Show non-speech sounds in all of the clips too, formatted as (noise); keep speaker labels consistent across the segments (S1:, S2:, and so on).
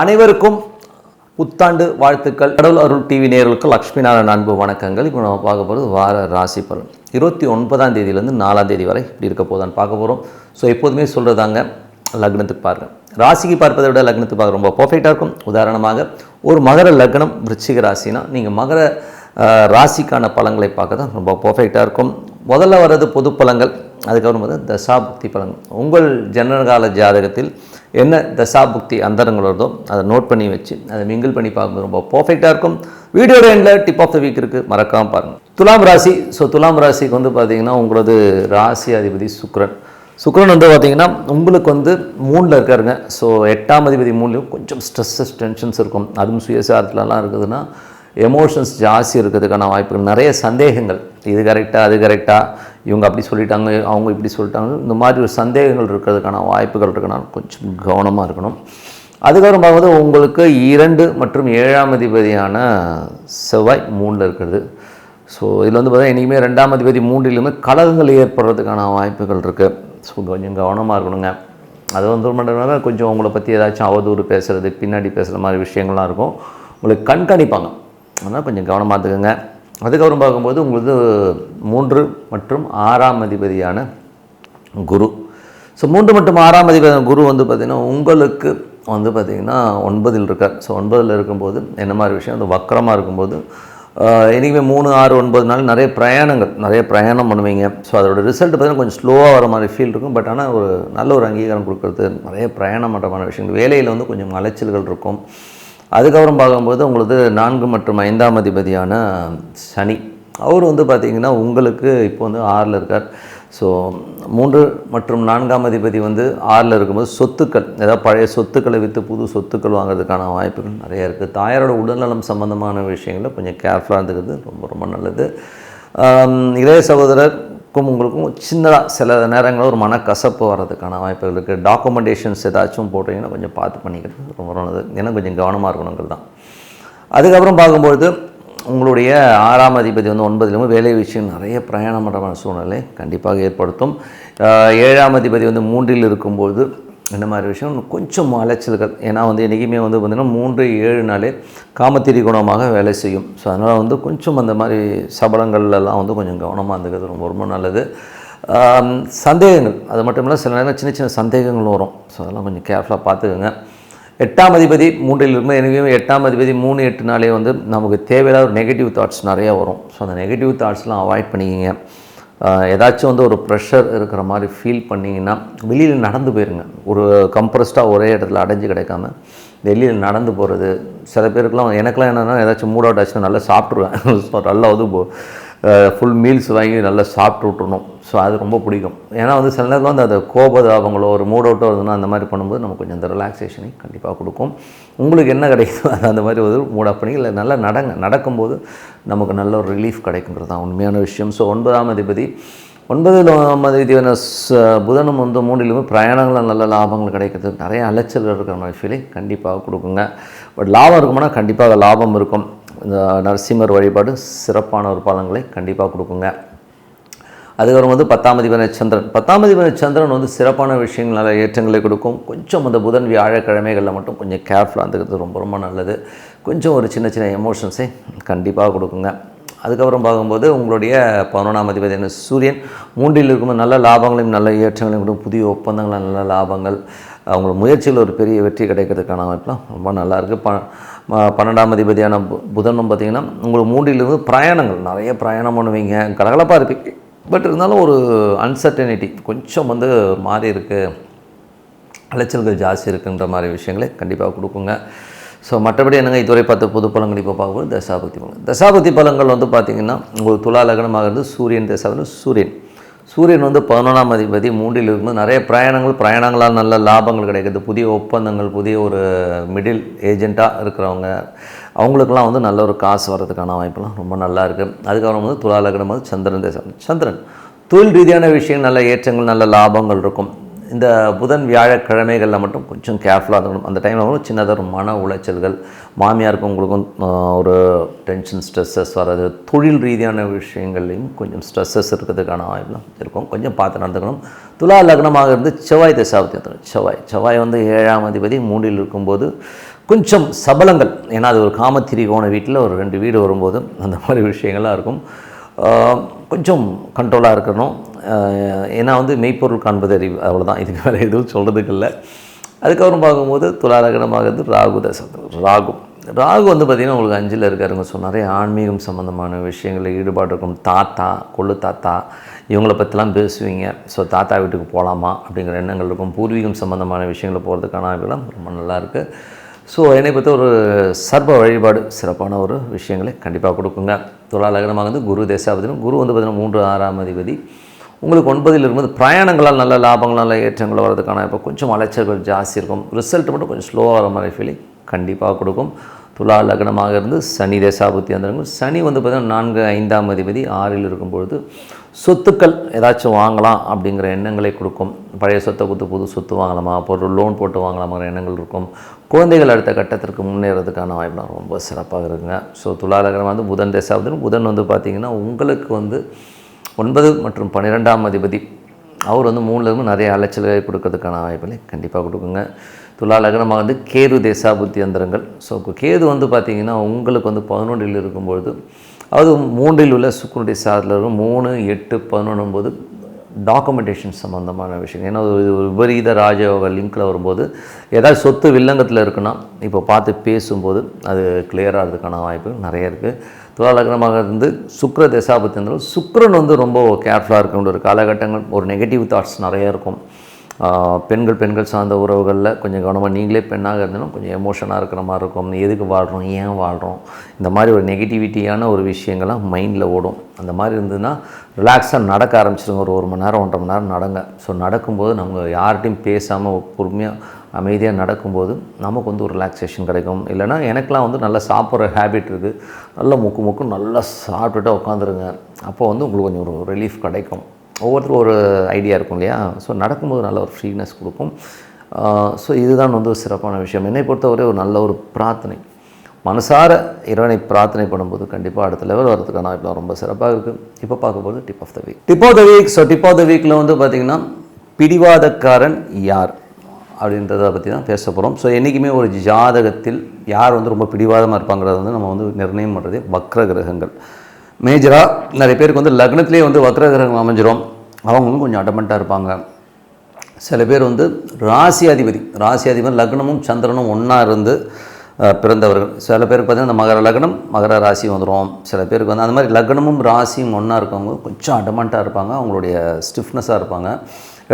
S1: அனைவருக்கும் புத்தாண்டு வாழ்த்துக்கள். கடவுள் அருள் டிவி நேர்களுக்கு லக்ஷ்மி நாராயண அன்பு வணக்கங்கள். இப்போ நம்ம பார்க்க போகிறது வார ராசி பலன். இருபத்தி ஒன்பதாம் தேதியிலேருந்து நாலாம் தேதி வரை இப்படி இருக்க போதான்னு பார்க்க போகிறோம் ஸோ எப்போதுமே சொல்கிறதாங்க லக்னத்துக்கு பாருங்க. ராசிக்கு பார்ப்பதை விட லக்னத்துக்கு பார்க்க ரொம்ப பர்ஃபெக்டாக இருக்கும். உதாரணமாக ஒரு மகர லக்னம் விருச்சிக ராசினா நீங்கள் மகர ராசிக்கான பழங்களை பார்க்க தான் ரொம்ப பர்ஃபெக்டாக இருக்கும். முதல்ல வர்றது பொது பழங்கள் அதுக்கப்புறம் வந்து தசாபுக்தி பழங்கள். உங்கள் ஜனகால ஜாதகத்தில் என்ன தசாபுக்தி அந்தரங்கள் வருதோ அதை நோட் பண்ணி வச்சு அதை மிங்கிள் பண்ணி பார்க்கும்போது ரொம்ப பர்ஃபெக்டாக இருக்கும். வீடியோட எண்டில் டிப் ஆஃப் த வீக் இருக்குது மறக்காமல் பாருங்கள் துலாம் ராசி ஸோ துலாம் ராசிக்கு வந்து பார்த்தீங்கன்னா உங்களது ராசி அதிபதி சுக்ரன் சுக்ரன் வந்து பார்த்தீங்கன்னா உங்களுக்கு வந்து மூணில் இருக்காருங்க. ஸோ எட்டாம் அதிபதி மூணுலையும் கொஞ்சம் ஸ்ட்ரெஸ்ஸஸ் டென்ஷன்ஸ் இருக்கும். அதுவும் சுயசாரத்துலலாம் இருக்குதுன்னா எமோஷன்ஸ் ஜாஸ்தி இருக்கிறதுக்கான வாய்ப்புகள் நிறைய சந்தேகங்கள். இது கரெக்டாக அது கரெக்டாக இவங்க அப்படி சொல்லிட்டாங்க அவங்க இப்படி சொல்லிட்டாங்க. இந்த மாதிரி ஒரு சந்தேகங்கள் இருக்கிறதுக்கான வாய்ப்புகள் இருக்கனால கொஞ்சம் கவனமாக இருக்கணும். அதுக்கப்புறம் பார்க்கும்போது உங்களுக்கு இரண்டு மற்றும் ஏழாம் அதிபதியான செவ்வாய் மூணில் இருக்கிறது. ஸோ இதில் வந்து பார்த்தா இனிமேல் ரெண்டாம் அதிபதி மூன்றிலுமே கலகங்கள் ஏற்படுறதுக்கான வாய்ப்புகள் இருக்குது ஸோ கொஞ்சம் கவனமாக இருக்கணுங்க. அது வந்து மட்டும் கொஞ்சம் உங்களை பற்றி ஏதாச்சும் அவதூறு பேசுகிறது பின்னாடி பேசுகிற மாதிரி விஷயங்கள்லாம் இருக்கும். உங்களுக்கு கண்காணிப்பாங்க. அதனால் கொஞ்சம் கவனமாக இருந்துக்கோங்க. அதுக்கப்புறம் பார்க்கும்போது உங்களுக்கு மூன்று மற்றும் ஆறாம் அதிபதியான குரு. ஸோ மூன்று மற்றும் ஆறாம் அதிபதியான குரு வந்து பார்த்திங்கன்னா உங்களுக்கு வந்து பார்த்திங்கன்னா ஒன்பதில் இருக்கார். ஸோ ஒன்பதில் இருக்கும்போது என்ன மாதிரி விஷயம்? அது வக்கரமாக இருக்கும்போது இனிமேல் மூணு ஆறு ஒன்பது நாள் நிறைய பிரயாணங்கள் நிறைய பிரயாணம் பண்ணுவீங்க. ஸோ அதோட ரிசல்ட் பார்த்தீங்கன்னா கொஞ்சம் ஸ்லோவாக வர மாதிரி ஃபீல் இருக்கும். பட் ஆனால் ஒரு நல்ல ஒரு அங்கீகாரம் கொடுக்குறது நிறைய பிரயாணம் பண்ணுறமான விஷயங்கள். வேலையில் வந்து கொஞ்சம் அலைச்சல்கள் இருக்கும். அதுக்கப்புறம் பார்க்கும்போது உங்களுக்கு நான்கு மற்றும் ஐந்தாம் அதிபதியான சனி. அவர் வந்து பார்த்திங்கன்னா உங்களுக்கு இப்போ வந்து ஆறில் இருக்கார். ஸோ மூன்று மற்றும் நான்காம் அதிபதி வந்து ஆறில் இருக்கும்போது சொத்துக்கள் ஏதாவது பழைய சொத்துக்களை விற்று புது சொத்துக்கள் வாங்குறதுக்கான வாய்ப்புகள் நிறைய இருக்குது தாயாரோட உடல்நலம் சம்மந்தமான விஷயங்களில் கொஞ்சம் கேர்ஃபுல்லாக இருந்துக்கிறது ரொம்ப ரொம்ப நல்லது. இளைய சகோதரருக்கும் உங்களுக்கும் சின்னதாக சில நேரங்களில் ஒரு மனக்கசப்பு வர்றதுக்கான வாய்ப்புகள் இருக்குது டாக்குமெண்டேஷன்ஸ் ஏதாச்சும் போட்டிங்கன்னா கொஞ்சம் பார்த்து பண்ணிக்கிறது ரொம்ப நல்லது. ஏன்னா கொஞ்சம் கவனமாக இருக்கணுங்கிறது தான். அதுக்கப்புறம் பார்க்கும்பொழுது உங்களுடைய ஆறாம் அதிபதி வந்து ஒன்பதிலும் வேலை விஷயம் நிறைய பிரயாணம் பண்ணுற சூழ்நிலை கண்டிப்பாக ஏற்படுத்தும். ஏழாம் அதிபதி வந்து மூன்றில் இருக்கும்போது இந்த மாதிரி விஷயம் கொஞ்சம் அலைச்சல்கள். ஏன்னா வந்து என்றைக்குமே வந்து பார்த்திங்கன்னா மூன்று ஏழு நாளே காமத்திரி குணமாக வேலை செய்யும். ஸோ அதனால் வந்து கொஞ்சம் அந்த மாதிரி சபலங்கள்லாம் வந்து கொஞ்சம் கவனமாக இருந்துக்கிறது ரொம்ப ரொம்ப நல்லது. சந்தேகங்கள். அது மட்டும் இல்லை சில நேரம் சின்ன சின்ன சந்தேகங்கள் வரும். ஸோ அதெல்லாம் கொஞ்சம் கேர்ஃபுல்லாக பார்த்துக்கோங்க. எட்டாம் அதிபதி மூன்றில் இருக்கும் எனவே எட்டாம் அதிபதி மூணு எட்டு நாளே வந்து நமக்கு தேவையில்லாத ஒரு நெகட்டிவ் தாட்ஸ் நிறையா வரும். ஸோ அந்த நெகட்டிவ் தாட்ஸ்லாம் அவாய்ட் பண்ணிக்கிங்க. ஏதாச்சும் வந்து ஒரு ப்ரெஷர் இருக்கிற மாதிரி ஃபீல் பண்ணிங்கன்னா வெளியில் நடந்து போயிருங்க. ஒரு கம்ப்ரஸ்டாக ஒரே இடத்துல அடைஞ்சு கிடைக்காம வெளியில் நடந்து போகிறது சில பேருக்குலாம் எனக்குலாம் என்னென்னா ஏதாச்சும் மூட் அவுட் ஆச்சுன்னா நல்லா சாப்பிட்ருவேன் ஸோ (laughs) நல்லா வந்து ஃபுல் மீல்ஸ் வாங்கி நல்லா சாப்பிட்டு விட்டுணும் ஸோ அது ரொம்ப பிடிக்கும். ஏன்னா வந்து சில நேரம் வந்து அந்த கோபதாபங்களோ ஒரு மூட் அவுட்டோ இருந்ததுன்னா அந்த மாதிரி பண்ணும்போது நமக்கு கொஞ்சம் அந்த ரிலாக்ஸேஷனை கண்டிப்பாக கொடுக்கும். உங்களுக்கு என்ன கிடைக்குதோ அது அந்த மாதிரி ஒரு மூட் அப் பண்ணி இல்லை நல்லா நடங்க நடக்கும்போது நமக்கு நல்ல ஒரு ரிலீஃப் கிடைக்குன்றது தான் உண்மையான விஷயம். ஸோ ஒன்பதாம் அதிபதி. ஒன்பதாம் அதிபதியான ச- புதனும் வந்து மூணிலுமே பிரயாணங்களில் நல்ல லாபங்கள் கிடைக்கிறது. நிறைய அலைச்சல் இருக்கிற மாதிரி ஃபீலிங் கண்டிப்பாக கொடுக்குங்க. பட் லாபம் இருக்குமானா கண்டிப்பாக லாபம் இருக்கும். இந்த நரசிம்மர் வழிபாடு சிறப்பான ஒரு பலன்களை கண்டிப்பாக கொடுக்குங்க. அதுக்கப்புறம் வந்து பத்தாம் அதிபதி சந்திரன். பத்தாம் அதிபதி சந்திரன் வந்து சிறப்பான விஷயங்கள் நல்ல ஏற்றங்களை கொடுக்கும். கொஞ்சம் அந்த புதன் வியாழக்கிழமைகளில் மட்டும் கொஞ்சம் கேர்ஃபுல்லாக இருந்துக்கிறது ரொம்ப ரொம்ப நல்லது. கொஞ்சம் ஒரு சின்ன சின்ன எமோஷன்ஸை கண்டிப்பாக கொடுக்குங்க. அதுக்கப்புறம் பார்க்கும்போது உங்களுடைய பதினொன்றாம் அதிபதி என்ன சூரியன். மூன்றில் இருக்கும்போது நல்ல லாபங்களையும் நல்ல ஏற்றங்களையும் கொடுக்கும். புதிய ஒப்பந்தங்கள் நல்ல லாபங்கள். அவங்களோட முயற்சியில் ஒரு பெரிய வெற்றி கிடைக்கிறதுக்கான வாய்ப்புலாம் ரொம்ப நல்லா இருக்குது ப பன்னெண்டாம் அதிபதியான பு- புதனும் பார்த்திங்கன்னா உங்களுக்கு மூன்றிலிருந்து பிரயாணங்கள் நிறைய பிரயாணம் பண்ணுவீங்க கலகலப்பாக இருப்பீங்க. பட் இருந்தாலும் ஒரு அன்சர்டனிட்டி கொஞ்சம் வந்து மாறி இருக்குது அலைச்சல்கள் ஜாஸ்தி இருக்குன்ற மாதிரி விஷயங்களை கண்டிப்பாக கொடுக்குங்க. ஸோ மற்றபடி என்னங்க? இதுவரை பார்த்த புது பழங்கள் இப்போ பார்க்கும்போது தசாபதி பலன் தசாபதி பழங்கள் வந்து பார்த்திங்கன்னா உங்களுக்கு துலா லக்னமாக இருந்து சூரியன் தசாவில் சூரியன். சூரியன் வந்து பதினொன்றாம் அதிபதி மூன்றில் இருக்கும்போது நிறைய பிரயாணங்கள் பிரயாணங்களால் நல்ல லாபங்கள் கிடைக்குது புதிய ஒப்பந்தங்கள் புதிய ஒரு மிடில் ஏஜெண்ட்டாக இருக்கிறவங்க அவங்களுக்கெல்லாம் வந்து நல்ல ஒரு காசு வர்றதுக்கான வாய்ப்புலாம் ரொம்ப நல்லா இருக்குது அதுக்கப்புறம் வந்து துலா லக்னம் வந்து சந்திரன் தேசம். சந்திரன் தொழில் ரீதியான விஷயம் நல்ல ஏற்றங்கள் நல்ல லாபங்கள் இருக்கும். இந்த புதன் வியாழக்கிழமைகளில் மட்டும் கொஞ்சம் கேர்ஃபுல்லாக இருக்கணும். அந்த டைமில் வந்து சின்னதாக ஒரு மன உளைச்சல்கள் மாமியாருக்கும் உங்களுக்கும் ஒரு டென்ஷன் ஸ்ட்ரெஸ்ஸஸ் வர்றது தொழில் ரீதியான விஷயங்கள்லையும் கொஞ்சம் ஸ்ட்ரெஸ்ஸஸ் இருக்கிறதுக்கான வாய்ப்புலாம் இருக்கும். கொஞ்சம் பார்த்து நடந்துக்கணும். துலா லக்னமாக இருந்து செவ்வாய் தசாபத்தி செவ்வாய் செவ்வாய் வந்து ஏழாம் அதிபதி மூன்றில் இருக்கும்போது கொஞ்சம் சபலங்கள் ஏன்னா அது ஒரு காமத்திரிகோண வீட்டில் ஒரு ரெண்டு வீடு வரும்போது அந்த மாதிரி விஷயங்கள்லாம் இருக்கும். கொஞ்சம் கண்ட்ரோலாக இருக்கணும். ஏன்னா வந்து மெய்ப்பொருள் காண்பது அறிவு அவ்வளோதான் இதுக்கு வேறு எதுவும் சொல்கிறதுக்கு இல்லை அதுக்கப்புறம் பார்க்கும்போது துலாலகனமாகிறது ராகு தசை ராகு. ராகு வந்து பார்த்திங்கன்னா உங்களுக்கு அஞ்சில் இருக்காருங்க ஸோ நிறைய ஆன்மீகம் சம்மந்தமான விஷயங்களில் ஈடுபாடு இருக்கும் தாத்தா கொள்ளு தாத்தா இவங்கள பற்றிலாம் பேசுவீங்க. ஸோ தாத்தா வீட்டுக்கு போகலாமா அப்படிங்கிற எண்ணங்கள் இருக்கும். பூர்வீகம் சம்மந்தமான விஷயங்களை போகிறதுக்கான வாய்ப்புகளும் ரொம்ப நல்லா இருக்குது ஸோ என்னை பற்றி ஒரு சர்ப வழிபாடு சிறப்பான ஒரு விஷயங்களை கண்டிப்பாக கொடுக்குங்க. துலா லக்னமாக வந்து குரு தேசாபதினும் குரு வந்து பார்த்திங்கன்னா மூன்று ஆறாம் அதிபதி. உங்களுக்கு ஒன்பதில் இருக்கும்போது பிரயாணங்களால் நல்ல லாபங்கள் நல்ல ஏற்றங்கள் வர்றதுக்கான இப்போ கொஞ்சம் அலைச்சல்கள் ஜாஸ்தி இருக்கும். ரிசல்ட் மட்டும் கொஞ்சம் ஸ்லோவாக வர மாதிரி ஃபீலிங் கண்டிப்பாக கொடுக்கும். துலா லக்னமாக இருந்து சனி தேசாபுத்தி வந்துருங்க சனி வந்து பார்த்திங்கன்னா நான்கு ஐந்தாம் அதிபதி ஆறில் இருக்கும்பொழுது சொத்துக்கள் ஏதாச்சும் வாங்கலாம் அப்படிங்கிற எண்ணங்களை கொடுக்கும். பழைய சொத்தை கொடுத்து புது சொத்து வாங்கலாமா பொருள் லோன் போட்டு வாங்கலாமாங்கிற எண்ணங்கள் இருக்கும். குழந்தைகள் அடுத்த கட்டத்திற்கு முன்னேறதுக்கான வாய்ப்புலாம் ரொம்ப சிறப்பாக இருக்குங்க. ஸோ துலா லக்னம் வந்து புதன் தேசாவது புதன் வந்து பார்த்திங்கன்னா உங்களுக்கு வந்து ஒன்பது மற்றும் பன்னிரெண்டாம் அதிபதி. அவர் வந்து மூணுலேருந்து நிறைய அலைச்சல்களை கொடுக்கறதுக்கான வாய்ப்புகளை கண்டிப்பாக கொடுக்குங்க. துலா லக்னமாக வந்து கேது தேசா புத்தி அந்தரங்கள் ஸோ கேது வந்து பார்த்திங்கன்னா உங்களுக்கு வந்து பதினொன்றில் இருக்கும்பொழுது அது மூன்றில் உள்ள சுக்குனுடைய சாதத்தில் இருக்கும் மூணு எட்டு பதினொன்றும் போது டாக்குமெண்டேஷன் சம்மந்தமான விஷயம் ஏன்னா ஒரு விபரீத ராஜயோக லிங்க்கில் வரும்போது ஏதாவது சொத்து வில்லங்கத்தில் இருக்குன்னா இப்போ பார்த்து பேசும்போது அது கிளியர் ஆகிறதுக்கான வாய்ப்பு நிறைய இருக்குது துலாலக்னமாக இருந்து சுக்ர தசாபத்தி இருந்தாலும் சுக்ரன் வந்து ரொம்ப கேர்ஃபுல்லாக இருக்க ஒரு காலகட்டங்கள். ஒரு நெகட்டிவ் தாட்ஸ் நிறைய இருக்கும். பெண்கள் பெண்கள் சார்ந்த உறவுகளில் கொஞ்சம் கவனமாக நீங்களே பெண்ணாக இருந்தாலும் கொஞ்சம் எமோஷனாக இருக்கிற மாதிரி இருக்கும். எதுக்கு வாழ்கிறோம் ஏன் வாழ்கிறோம் இந்த மாதிரி ஒரு நெகட்டிவிட்டியான ஒரு விஷயங்கள்லாம் மைண்டில் ஓடும். அந்த மாதிரி இருந்ததுன்னா ரிலாக்ஸாக நடக்க ஆரம்பிச்சிருங்க. ஒரு ஒரு மணி நேரம் ஒன்றரை மணி நேரம் நடங்க. ஸோ நடக்கும்போது நம்ம யார்கிட்டையும் பேசாமல் பொறுமையாக அமைதியாக நடக்கும்போது நமக்கு வந்து ஒரு ரிலாக்ஸேஷன் கிடைக்கும். இல்லைன்னா எனக்கெலாம் வந்து நல்லா சாப்பிட்ற ஹேபிட் இருக்குது நல்லா முக்கு முக்கு நல்லா சாப்பிட்டுட்டு உட்காந்துருங்க. அப்போ வந்து உங்களுக்கு கொஞ்சம் ஒரு ரிலீஃப் கிடைக்கும். ஒவ்வொருத்தரும் ஒரு ஐடியா இருக்கும் இல்லையா? ஸோ நடக்கும்போது நல்ல ஒரு ஃப்ரீனஸ் கொடுக்கும். ஸோ இதுதான் வந்து ஒரு சிறப்பான விஷயம். என்னை பொறுத்தவரை ஒரு நல்ல ஒரு பிரார்த்தனை. மனசார இறைவனை பிரார்த்தனை பண்ணும்போது கண்டிப்பாக அடுத்த லெவல் வரதுக்கான வாய்ப்புலாம் ரொம்ப சிறப்பாக இருக்குது இப்போ பார்க்கும்போது tip of the week tip of the week so tip of the வீக்கில் வந்து பார்த்திங்கன்னா பிடிவாதக்காரன் யார்? அப்படின்றத பற்றி தான் பேச போகிறோம் ஸோ என்றைக்குமே ஒரு ஜாதகத்தில் யார் வந்து ரொம்ப பிடிவாதமாக இருப்பாங்கிறத வந்து நம்ம வந்து நிர்ணயம் பண்ணுறதே வக்ர கிரகங்கள். மேஜராக நிறைய பேருக்கு வந்து லக்னத்திலே வந்து வக்ர கிரகம் அமைஞ்சிரும். அவங்களும் கொஞ்சம் அடமெண்ட்டாக இருப்பாங்க. சில பேர் வந்து ராசி அதிபதி ராசி அதிபதி லக்னமும் சந்திரனும் ஒன்றா இருந்து பிறந்தவர்கள். சில பேருக்கு பார்த்திங்கன்னா இந்த மகர லக்னம் மகர ராசி வந்துடும் சில பேருக்கு வந்து அந்த மாதிரி லக்னமும் ராசியும் ஒன்றா இருக்கவங்க கொஞ்சம் அடமெண்ட்டாக இருப்பாங்க. அவங்களுடைய ஸ்டிஃப்னஸாக இருப்பாங்க.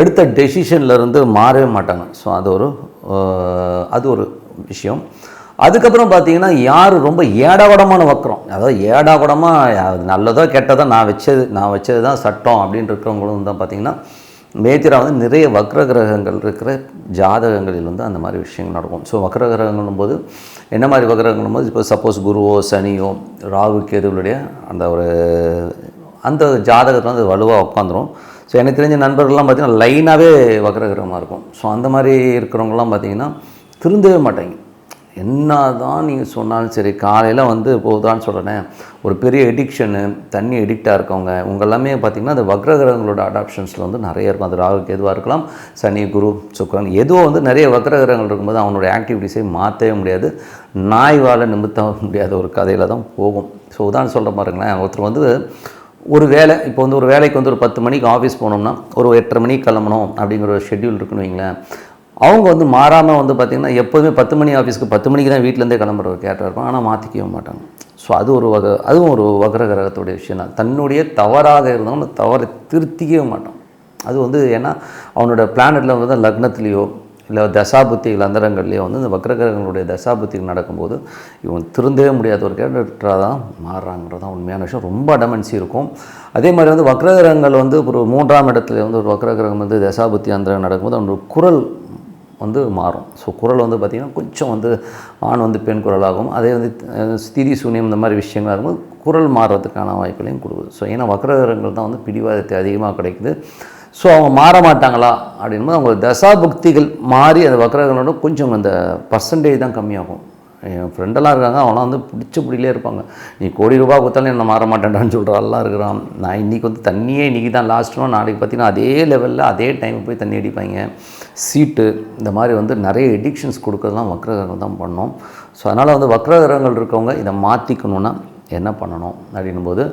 S1: எடுத்த டெசிஷன்லேருந்து மாறவே மாட்டாங்க. ஸோ அது ஒரு அது ஒரு விஷயம். அதுக்கப்புறம் பார்த்தீங்கன்னா யார் ரொம்ப ஏடாகுடமான வக்கரம் அதாவது ஏடாகுடமாக நல்லதோ கெட்டதோ நான் வச்சது நான் வச்சது தான் சட்டம் அப்படின்னு இருக்கிறவங்களும் தான் பார்த்தீங்கன்னா மேத்திரா வந்து நிறைய வக்ர கிரகங்கள் இருக்கிற ஜாதகங்களில் வந்து அந்த மாதிரி விஷயங்கள் நடக்கும். ஸோ வக்ர கிரகங்களும் போது என்ன மாதிரி வக்ரகங்களும் போது இப்போ சப்போஸ் குருவோ சனியோ ராகு கேதுகளுடைய அந்த ஒரு அந்த ஜாதகத்தில் வந்து வலுவாக உட்காந்துரும் ஸோ எனக்கு தெரிஞ்ச நண்பர்கள்லாம் பார்த்தீங்கன்னா லைனாகவே வக்ரகிரகமாக இருக்கும். ஸோ அந்த மாதிரி இருக்கிறவங்கலாம் பார்த்தீங்கன்னா திருந்தவே மாட்டாங்க. என்ன தான் நீங்கள் சொன்னாலும் சரி காலையில் வந்து போகுதான்னு சொல்கிறேன் ஒரு பெரிய எடிக்ஷனு தண்ணி எடிக்டாக இருக்கவங்க உங்க எல்லாமே பார்த்திங்கன்னா அந்த வக்ரகிரகங்களோட அடாப்ஷன்ஸில் வந்து நிறைய இருக்கும். அது ராகுக்கு எதுவாக இருக்கலாம் சனி குரு சுக்கரன் எதுவோ வந்து நிறைய வக்ரகிரகங்கள் இருக்கும்போது அவனோட ஆக்டிவிட்டீஸை மாற்றவே முடியாது. நாய் வாழ நிமித்த முடியாத ஒரு கதையில் தான் போகும். ஸோ உதாரணம் சொல்கிற பாருங்களேன். ஒருத்தர் வந்து ஒரு வேலை இப்போ வந்து ஒரு வேலைக்கு வந்து ஒரு பத்து மணிக்கு ஆஃபீஸ் போனோம்னா ஒரு எட்டரை மணிக்கு கிளம்பணும் அப்படிங்கிற ஒரு ஷெட்யூல் இருக்குன்னு வைங்களேன். அவங்க வந்து மாறாமல் வந்து பார்த்திங்கன்னா எப்போதுமே பத்து மணி ஆஃபீஸ்க்கு பத்து மணிக்கு தான் வீட்டிலேருந்தே கிளம்புற ஒரு கேட்டாக இருக்கும். ஆனால் மாற்றிக்கவே மாட்டாங்க. ஸோ அது ஒரு வகை அதுவும் ஒரு வக்ர கிரகத்துடைய விஷயம் தான். தன்னுடைய தவறாக இருந்தாலும் தவறை திருத்திக்கவே மாட்டான். அது வந்து ஏன்னா அவனோட பிளானட்டில் வந்து லக்னத்துலேயோ இல்லை தசாபுத்திகள் அந்தரங்கள்லேயோ வந்து இந்த வக்ரகிரகங்களுடைய தசாபுத்திகள் நடக்கும்போது இவங்க திருந்தவே முடியாத ஒரு கேரக்டராக தான் மாறுறாங்கிறது தான் உண்மையான விஷயம். ரொம்ப அடமென்சி இருக்கும். அதே மாதிரி வந்து வக்ரகிரகங்கள் வந்து ஒரு மூன்றாம் இடத்துல வந்து ஒரு வக்ரகிரகம் வந்து தசாபுத்தி அந்தரகம் நடக்கும்போது அவனோட குரல் வந்து மாறும். ஸோ குரல் வந்து பார்த்திங்கன்னா கொஞ்சம் வந்து ஆண் வந்து பெண் குரலாகும் அதே வந்து ஸ்திதி சூன்யம் இந்த மாதிரி விஷயங்களாக இருக்கும்போது குரல் மாறுறதுக்கான வாய்ப்புகளையும் கொடுக்குது. ஸோ ஏன்னா வக்ரகிரகங்கள் தான் வந்து பிடிவாதத்தை அதிகமாக கிடைக்குது. ஸோ அவங்க மாற மாட்டாங்களா அப்படின்போது அவங்க தசாபக்திகள் மாறி அந்த வக்ரகங்களோட கொஞ்சம் அந்த பர்சன்டேஜ் தான் கம்மியாகும். என் ஃப்ரெண்டெல்லாம் இருக்காங்க அவனாம் வந்து பிடிச்ச பிடிலே இருப்பாங்க. நீ கோடி ரூபாய் கொடுத்தாலும் என்ன மாற மாட்டேன்டான்னு சொல்கிறாள்லாம் இருக்கிறான். நான் இன்றைக்கி வந்து தண்ணியே இன்றைக்கி தான் லாஸ்ட்டும் நாளைக்கு பார்த்தீங்கன்னா அதே லெவலில் அதே டைம் போய் தண்ணி அடிப்பாங்க. சீட்டு இந்த மாதிரி வந்து நிறைய எடிக்ஷன்ஸ் கொடுக்கறதுலாம் வக்ரகிரகம் தான் பண்ணோம். ஸோ அதனால் வந்து வக்ரகிரகங்கள் இருக்கவங்க இதை மாற்றிக்கணுன்னா என்ன பண்ணணும்? அப்படின்னும் போது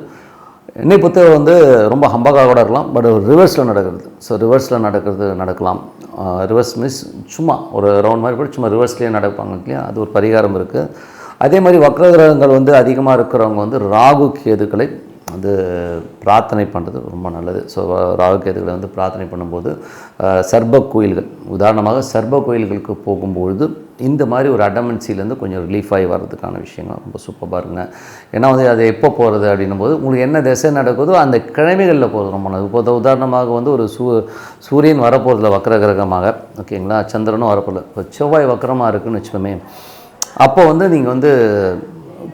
S1: என்னை பொறுத்த வந்து ரொம்ப ஹம்பகாக கூட இருக்கலாம் பட் ரிவர்ஸில் நடக்கிறது. ஸோ ரிவர்ஸில் நடக்கிறது நடக்கலாம். ரிவர்ஸ் மீன்ஸ் சும்மா ஒரு ரவுண்ட் மாதிரி கூட சும்மா ரிவர்ஸ்லேயே நடப்பாங்க இல்லையா? அது ஒரு பரிகாரம் இருக்குது அதே மாதிரி வக்ரகிரகங்கள் வந்து அதிகமாக இருக்கிறவங்க வந்து ராகு கேதுக்களை வந்து பிரார்த்தனை பண்ணுறது ரொம்ப நல்லது. ஸோ ராகுகேதுகளை வந்து பிரார்த்தனை பண்ணும்போது சர்ப கோயில்கள் உதாரணமாக சர்ப கோயில்களுக்கு போகும்பொழுது இந்த மாதிரி ஒரு அடமன்சிலேருந்து கொஞ்சம் ரிலீஃப் ஆகி வர்றதுக்கான விஷயங்கள் ரொம்ப சூப்பராக இருங்க ஏன்னா வந்து அது எப்போ போகிறது அப்படின்னும் போது உங்களுக்கு என்ன திசை நடக்குதோ அந்த கிழமைகளில் போகிறது ரொம்ப நல்லது. இப்போ உதாரணமாக வந்து ஒரு சூ சூரியன் வரப்போகிறதுல வக்கர கிரகமாக ஓகேங்களா சந்திரனும் வரப்போதில்ல இப்போ செவ்வாய் வக்கரமாக இருக்குன்னு வச்சுக்கோமே அப்போ வந்து நீங்கள் வந்து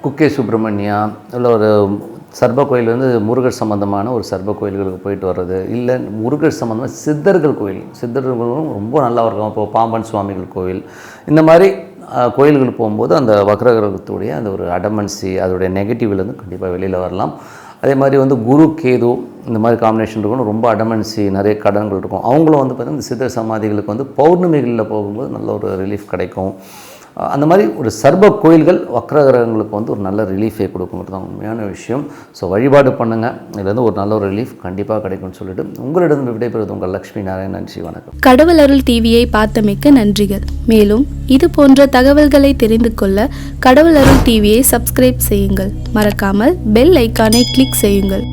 S1: குக்கே சுப்பிரமணியா இல்லை ஒரு சர்ப கோயில் வந்து முருகர் சம்பந்தமான ஒரு சர்ப கோயில்களுக்கு போயிட்டு வர்றது. இல்லை முருகர் சம்பந்தமாக சித்தர்கள் கோயில். சித்தர்களும் ரொம்ப நல்லா இருக்கும். இப்போ பாம்பன் சுவாமிகள் கோயில் இந்த மாதிரி கோயில்களுக்கு போகும்போது அந்த வக்ரகிரகத்துடைய அந்த ஒரு அடமன்சி அதோடைய நெகட்டிவ்லேருந்து கண்டிப்பாக வெளியில் வரலாம். அதே மாதிரி வந்து குரு கேது இந்த மாதிரி காம்பினேஷன் இருக்கணும். ரொம்ப அடமன்சி நிறைய கடன்கள் இருக்கும். அவங்களும் வந்து பார்த்திங்கன்னா இந்த சித்தர் சமாதிகளுக்கு வந்து பௌர்ணமிகளில் போகும்போது நல்ல ஒரு ரிலீஃப் கிடைக்கும். அந்த மாதிரி ஒரு சர்வ கோயில்கள் வக்ரகிரகங்களுக்கு வந்து ஒரு நல்ல ரிலீஃபை கொடுக்குங்கிறது தான் உண்மையான விஷயம். ஸோ வழிபாடு பண்ணுங்கள் இதுலேருந்து ஒரு நல்ல ஒரு ரிலீஃப் கண்டிப்பாக கிடைக்கும்னு சொல்லிட்டு உங்களிடம் விடைபெறுவது உங்கள் லக்ஷ்மி நாராயண். நன்றி வணக்கம்.
S2: கடவுள் அருள் டிவியை பார்த்தமைக்க நன்றிகள். மேலும் இது போன்ற தகவல்களை தெரிந்து கொள்ள கடவுள் அருள் டிவியை சப்ஸ்கிரைப் செய்யுங்கள். மறக்காமல் பெல் ஐக்கானை கிளிக் செய்யுங்கள்.